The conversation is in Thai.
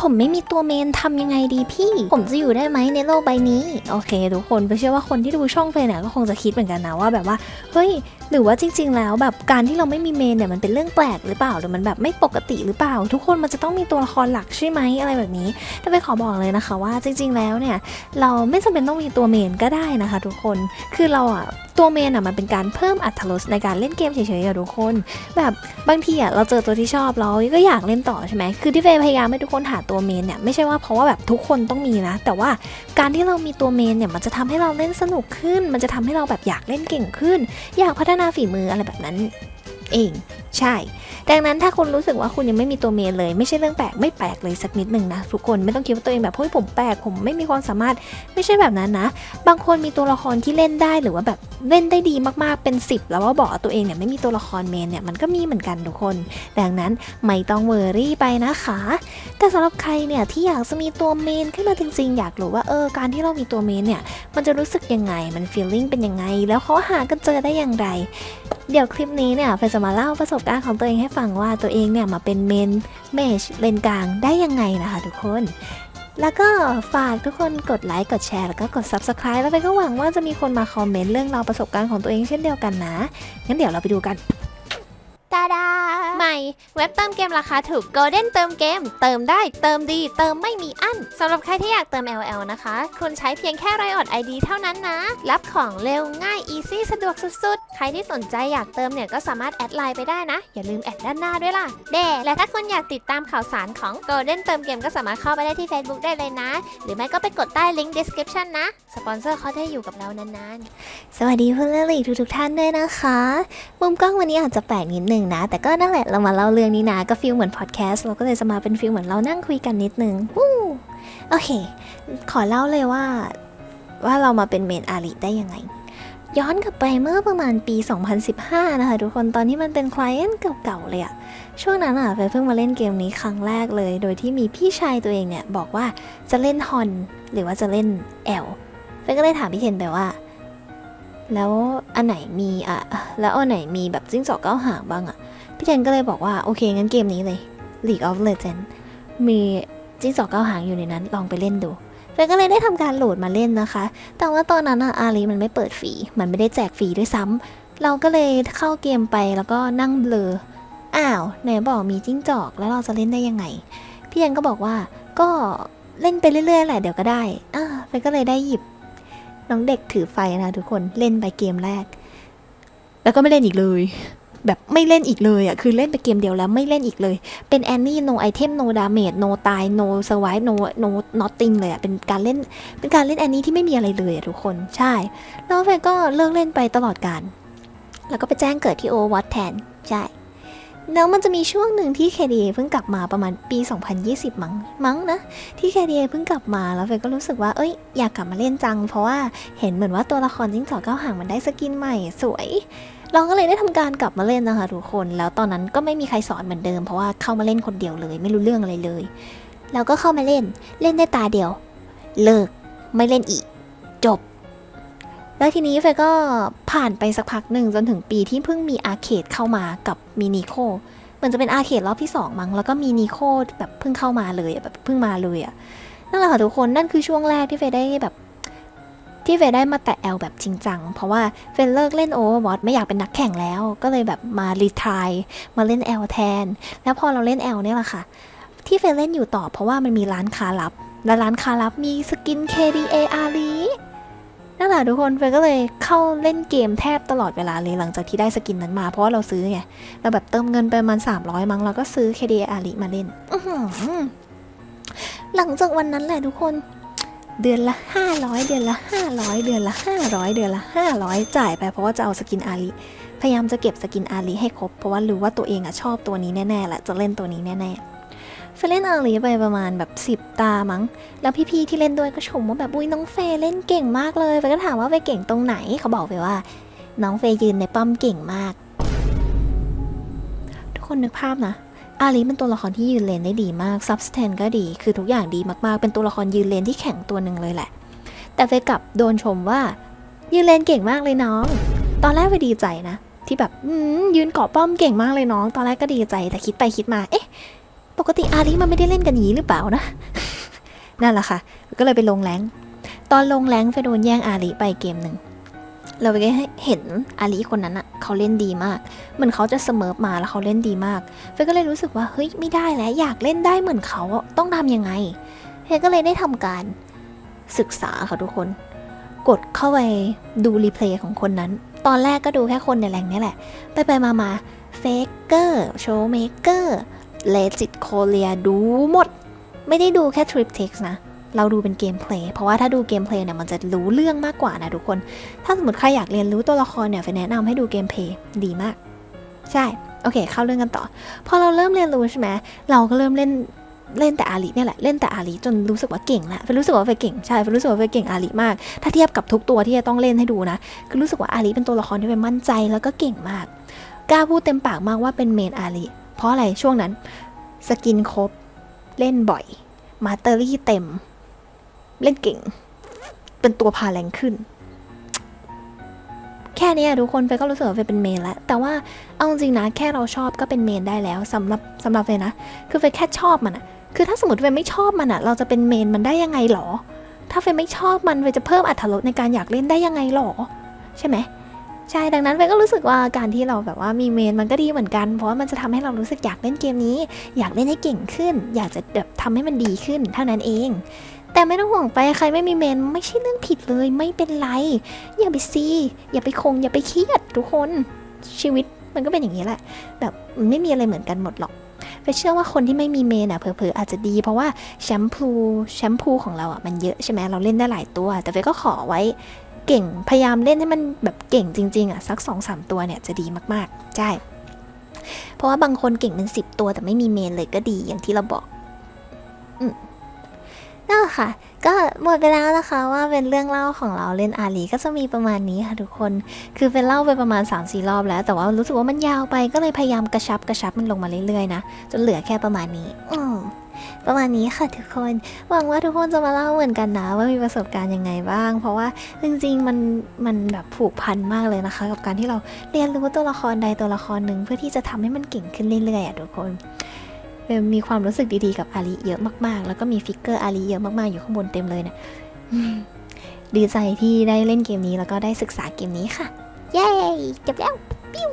ผมไม่มีตัวเมนทำยังไงดีพี่ ผมจะอยู่ได้ไหมในโลกใบนี้ โอเค ทุกคนไปเชื่อว่าคนที่ดูช่องเฟยเนี่ยก็คงจะคิดเหมือนกันนะว่าแบบว่า เฮ้ย หรือว่าจริง ๆ แล้วแบบการที่เราไม่มีเมนเนี่ยมันเป็นเรื่องแปลกหรือเปล่าหรือมันแบบไม่ปกติหรือเปล่า ทุกคนมันจะต้องมีตัวละครหลักใช่ไหมอะไรแบบนี้แต่ไปขอบอกเลยนะคะว่าจริง ๆ แล้วเนี่ยเราไม่จำเป็นต้องมีตัวเมนก็ได้นะคะ ทุกคนคือเราอะ ตัวเมนอะมันเป็นการเพิ่มอัตรสในการเล่นเกมเฉยๆอะทุกคน แบบบางทีอะเราเจอตัวที่ชอบเราก็อยากเล่นต่อใช่ไหมคือที่เฟย์พยายามให้ทุกคนหาตัวเมนเนี่ยไม่ใช่ว่าเพราะว่าแบบทุกคนต้องมีนะ แต่ว่าการที่เรามีตัวเมนเนี่ยมันจะทำให้เราเล่นสนุกขึ้น มันจะทำให้เราแบบอยากเล่นเก่งขึ้น อยากพัฒนาฝีมืออะไรแบบนั้น เอง ใช่ ดังนั้นถ้าคุณรู้สึกว่าคุณยังไม่มีตัวเมนเลย ไม่ใช่เรื่องแปลกไม่แปลกเลยสักนิดหนึ่งนะทุกคนไม่ต้องคิดว่าตัวเองแบบเฮ้ยผมแปลกผมไม่มีความสามารถไม่ใช่แบบนั้นนะ บางคนมีตัวละครที่เล่นได้หรือว่าแบบเล่นได้ดีมากๆเป็น 10 แล้วว่าบอกตัวเองเนี่ยไม่มีตัวละครเมนเนี่ยมันก็มีเหมือนกันทุกคน ดังนั้นไม่ต้องเวอรี่ไปนะคะ แต่สำหรับใครเนี่ยที่อยากจะมีตัวเมนขึ้นมาจริงๆอยากรู้ว่าเออการที่เรามีตัวเมนเนี่ยมันจะรู้สึกยังไงมันฟีลลิ่งเป็นยังไง แล้วเขาหากันเจอได้อย่างไร เดี๋ยวคลิปนี้เนี่ยเฟยจะมาเล่าประสบการณ์ของตัวเองให้ฟังว่าตัวเองเนี่ยมาเป็นเมนเมชเลนกลางได้ยังไงนะคะทุกคน แล้วก็ฝากทุกคนกดไลค์กดแชร์แล้วก็กด Subscribe แล้วไปก็หวังว่าจะมีคนมาคอมเมนต์เรื่องราวประสบการณ์ของตัวเองเช่นเดียวกันนะ งั้นเดี๋ยวเราไปดูกัน ตาดา ใหม่ เว็บเติมเกมราคาถูก Golden เติมเกม เติมได้ เติมดี เติมไม่มีอั้นสำหรับใครที่อยากเติม LL นะคะ คุณใช้เพียงแค่ไรออด ID เท่านั้นนะ รับของเร็วง่าย easy สะดวกสุดๆ ใครที่สนใจอยากเติมเนี่ยก็สามารถแอดไลน์ไปได้นะ อย่าลืมแอดด้านหน้าด้วยล่ะเดและถ้าคุณอยากติดตามข่าวสารของ Golden เติมเกมก็สามารถเข้าไปได้ที่ Facebook ได้เลยนะ หรือไม่ก็ไปกดใต้ลิงก์ description นะ สปอนเซอร์เขาจะอยู่กับเรานานๆ สวัสดีเพื่อนเล่นลีกทุกๆท่านด้วยนะคะ มุมกล้องวันนี้อาจจะแปลกนิดนึงนะ แต่ก็นั่นแหละเรามาเล่าเรื่องนี้นะ ก็ฟีลเหมือนพอดแคสต์เราก็เลยจะมาเป็นฟีลเหมือนเรานั่งคุยกันนิดนึงโอเค ขอเล่าเลยว่า ว่าเรามาเป็นเมนอาริได้ยังไง ย้อนกลับไปเมื่อประมาณปี 2015 นะคะทุกคนตอนที่มันเป็นคลเอนเก่าๆเลยอะช่วงนั้นอะเฟยเพิ่งมาเล่นเกมนี้ครั้งแรกเลย โดยที่มีพี่ชายตัวเองเนี่ยบอกว่าจะเล่นฮอนหรือว่าจะเล่นแอลเฟยก็เลยถามพี่เทนไปว่า แล้วอันไหนมีอะแล้วอันไหนมีแบบจิ้งจอกเก้าหางบ้างอะ พี่เทนก็เลยบอกว่าโอเคงั้นเกมนี้เลย League of Legends มีจิ้งจอกเก้าหางอยู่ในนั้นลองไปเล่นดูเฟยก็เลยได้ทำการโหลดมาเล่นนะคะ แต่ว่าตอนนั้นอะอารีมันไม่เปิดฟรี มันไม่ได้แจกฟรีด้วยซ้ำเราก็เลยเข้าเกมไปแล้วก็นั่งเบลอ อ้าวไหนบอกมีจิ้งจอกแล้วเราจะเล่นได้ยังไง พี่เทนก็บอกว่าก็เล่นไปเรื่อยๆแหละเดี๋ยวก็ได้อ่าเฟยก็เลยได้หยิบ น้องเด็กถือไฟนะทุกคนเล่นไปเกมแรก แล้วก็ไม่เล่นอีกเลย แบบไม่เล่นอีกเลยอะคือเล่นไปเกมเดียวแล้วไม่เล่นอีกเลย เป็นแอนนี่ no item no damage no ตาย no survive no no nothing เลยอะเป็นการเล่นเป็นการเล่นแอนนี่ที่ไม่มีอะไรเลยอะทุกคนใช่ แล้วเฟนก็เลิกเล่นไปตลอดการแล้วก็ไปแจ้งเกิดที่ Overwatch แทนใช่ แล้วมันจะมีช่วงหนึ่งที่ KDA เพิ่งกลับมาประมาณปี 2020 มั้งมั้งนะที่ KDA เพิ่งกลับมาแล้วเฟยก็รู้สึกว่าเอ้ยอยากกลับมาเล่นจัง เพราะว่าเห็นเหมือนว่าตัวละครจิ้งจอกเก้าหางมันได้สกินใหม่สวย เราก็เลยได้ทำการกลับมาเล่นนะคะทุกคน แล้วตอนนั้นก็ไม่มีใครสอนเหมือนเดิมเพราะว่าเข้ามาเล่นคนเดียวเลย ไม่รู้เรื่องอะไรเลยเราก็เข้ามาเล่นเล่นได้ตาเดียว เลิกไม่เล่นอีก จบ แล้วทีนี้เฟยก็ผ่านไปสักพักหนึ่งจนถึงปีที่เพิ่งมีอาร์เคดเข้ามากับมินิโคเหมือนจะเป็นอาร์เคดรอบที่สองมั้งแล้วก็มีนีโคแบบเพิ่งเข้ามาเลยแบบเพิ่งมาเลยอะนั่นแหละค่ะทุกคนนั่นคือช่วงแรกที่เฟยได้แบบที่เฟยได้มาแตะแอลแบบจริงจัง เพราะว่าเฟยเลิกเล่นโอเวอร์วอตไม่อยากเป็นนักแข่งแล้ว ก็เลยแบบมารีทายมาเล่นแอลแทน แล้วพอเราเล่นแอลเนี่ยแหละค่ะ ที่เฟยเล่นอยู่ต่อเพราะว่ามันมีร้านค้าลับ และร้านค้าลับมีสกิน KDA อารี แหละทุกคนเฟยก็เลยเข้าเล่นเกมแทบตลอดเวลาเลยหลังจากที่ได้สกินนั้นมาเพราะว่าเราซื้อไงเราแบบเติมเงินไปประมาณ300 มั้งเราก็ซื้อ KDA อาริมาเล่นอื้อหือหลังจากวันนั้นแหละทุกคนเดือนละ 500 เดือนละ 500 เดือนละ 500 เดือนละ 500 จ่ายไปเพราะว่าจะเอาสกินอาริพยายามจะเก็บสกินอาริให้ครบเพราะว่ารู้ว่าตัวเองอะชอบตัวนี้แน่ๆแหละจะเล่นตัวนี้แน่ๆ เฟเล่นอาริไปประมาณแบบ 10 ตามั้ง แล้วพี่ๆที่เล่นด้วยก็ชมว่าแบบอุ้ยน้องเฟยเล่นเก่งมากเลยเฟก็ถามว่าเฟเก่งตรงไหนเขาบอกไปว่า น้องเฟยยืนในป้อมเก่งมาก ทุกคนนึกภาพนะอาลีเป็นตัวละครที่ยืนเลนได้ดีมากซับสแตนก็ดี คือทุกอย่างดีมากๆ เป็นตัวละครยืนเลนที่แข็งตัวหนึ่งเลยแหละ แต่เฟยกับโดนชมว่า ยืนเลนเก่งมากเลยน้อง ตอนแรกเฟดีใจนะ ที่แบบยืนเกาะป้อมเก่งมากเลยน้อง ตอนแรกก็ดีใจแต่คิดไปคิดมา เอ๊ะ ปกติอาลีมันไม่ได้เล่นกันอย่างนี้หรือเปล่านะ นั่นแหละค่ะ ก็เลยไปลงแรงค์ตอนลงแรงค์ไปโดนแย่งอาลีไปเกมหนึ่ง เราไปเห็นอาลีคนนั้นอะเขาเล่นดีมาก เหมือนเขาจะเสมอมาแล้วเขาเล่นดีมากเฟยก็เลยรู้สึกว่าเฮ้ยไม่ได้แล้วอยากเล่นได้เหมือนเขาอะต้องทำยังไงเฟยก็เลยได้ทำการศึกษาค่ะทุกคน กดเข้าไปดูรีเพลย์ของคนนั้น ตอนแรกก็ดูแค่คนในแรงนี้แหละ ไปไปมามาเฟกเกอร์โชว์เมเกอร์ เลจิตโคเลียดูหมด ไม่ได้ดูแค่ทริปเท็กซ์นะ เราดูเป็นเกมเพลย์เพราะว่าถ้าดูเกมเพลย์เนี่ยมันจะรู้เรื่องมากกว่านะทุกคน ถ้าสมมติใครอยากเรียนรู้ตัวละครเนี่ยเฟยแนะนำให้ดูเกมเพลย์ดีมาก ใช่ โอเค เข้าเรื่องกันต่อ พอเราเริ่มเรียนรู้ใช่ไหมเราก็เริ่มเล่นเล่นแต่อาลีเนี่ยแหละ เล่นแต่อาลีจนรู้สึกว่าเก่งและเฟยรู้สึกว่าเฟยเก่งใช่เฟยรู้สึกว่าเฟยเก่งอาลีมาก ถ้าเทียบกับทุกตัวที่จะต้องเล่นให้ดูนะ คือรู้สึกว่าอาลีเป็นตัวละครที่เฟยมั่นใจแล้วก็เก่งมาก กล้าพูดเต็มปากมากว่าเป็นเมนอาลี เพราะอะไรช่วงนั้น สกินครบ เล่นบ่อย มาเตอรี่เต็ม เล่นเก่ง เป็นตัวพาแรงขึ้น แค่นี้ทุกคนเฟยก็รู้สึกว่าเฟยเป็นเมนแล้ว แต่ว่าเอาจริงนะ แค่เราชอบก็เป็นเมนได้แล้วสำหรับสำหรับเฟยนะ คือเฟยแค่ชอบมันอะคือถ้าสมมติเฟยไม่ชอบมันอะเราจะเป็นเมนมันได้ยังไงหรอ ถ้าเฟยไม่ชอบมันเฟยจะเพิ่มอรรรสในการอยากเล่นได้ยังไงหรอ ใช่ไหม ใช่ดังนั้นเฟยก็รู้สึกว่าการที่เราแบบว่ามีเมนมันก็ดีเหมือนกัน เพราะว่ามันจะทำให้เรารู้สึกอยากเล่นเกมนี้ อยากเล่นให้เก่งขึ้น อยากจะแบบทำให้มันดีขึ้นเท่านั้นเอง แต่ไม่ต้องห่วงไปใครไม่มีเมนไม่ใช่เรื่องผิดเลยไม่เป็นไร อย่าไปซีอย่าไปคง อย่าไปเครียดทุกคนชีวิตมันก็เป็นอย่างนี้แหละ แบบไม่มีอะไรเหมือนกันหมดหรอกไปเชื่อว่าคนที่ไม่มีเมนอะเผลอๆอาจจะดี เพราะว่าแชมพูแชมพูของเราอะมันเยอะใช่ไหมเราเล่นได้หลายตัว แต่เฟก็ขอไว้ เก่งพยายามเล่นให้มันแบบเก่งจริง ๆ อะ สักสองสามตัวเนี่ยจะดีมากๆ ใช่ เพราะว่าบางคนเก่งเป็นสิบตัวแต่ไม่มีเมนเลยก็ดีอย่างที่เราบอกนั่นค่ะ ก็หมดไปแล้วนะคะว่าเป็นเรื่องเล่าของเราเล่นอาลีก็จะมีประมาณนี้ค่ะทุกคน คือเป็นเล่าไปประมาณ 3 4 รอบแล้ว แต่ว่ารู้สึกว่ามันยาวไปก็เลยพยายามกระชับกระชับมันลงมาเรื่อยๆนะ จนเหลือแค่ประมาณนี้ อืม ประมาณนี้ค่ะทุกคนหวังว่าทุกคนจะมาเล่าเหมือนกันนะ ว่ามีประสบการณ์ยังไงบ้าง เพราะว่าจริงๆมันมันแบบผูกพันมากเลยนะคะ กับการที่เราเรียนรู้ตัวละครใดตัวละครหนึ่งเพื่อที่จะทำให้มันเก่งขึ้นเรื่อยๆอะทุกคนเบลมีความรู้สึกดีๆกับอาลีเยอะมากๆ แล้วก็มีฟิกเกอร์อาลีเยอะมากๆอยู่ข้างบนเต็มเลยเนะอืมดีใจที่ได้เล่นเกมนี้แล้วก็ได้ศึกษาเกมนี้ค่ะ เย้จบแล้วปิ้ว